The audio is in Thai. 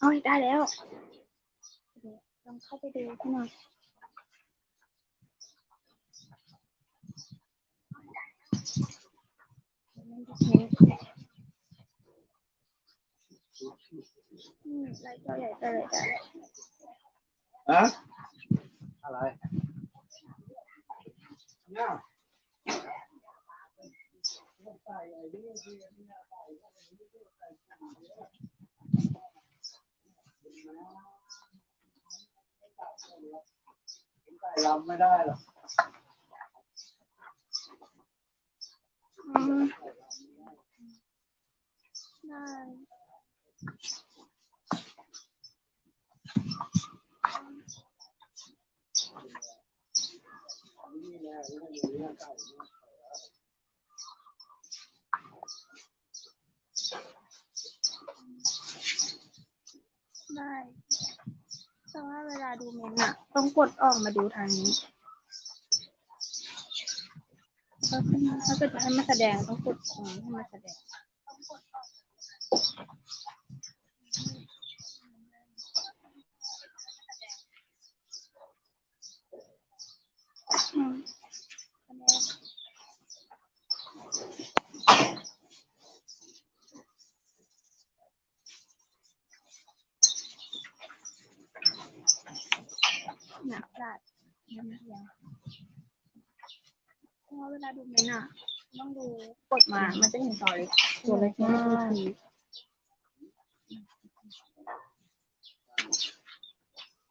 เอ้ยได้แล้วเดี๋ยวลองเข้าไปดูให้หน่อยอืมลายตัวใหญ่ตัวใหญ่ตัวใหญ่ฮะอะไรเนี่ยใส่ ลำไม่ได้หรอกอืมได้ได้ แต่ว่าเวลาดูเมนอะต้องกดออกมาดูทางนี้ถ้าขึ้นถ้าเกิดจะให้มาแสดงต้องกดตรงนี้ให้มาแสดงอืมแสดง หนักจัดยังไม่ยังเพราะว่าเวลาดูเมนอะต้องดูกดมามันจะเห็นต่อเลยตัวเล็กมาก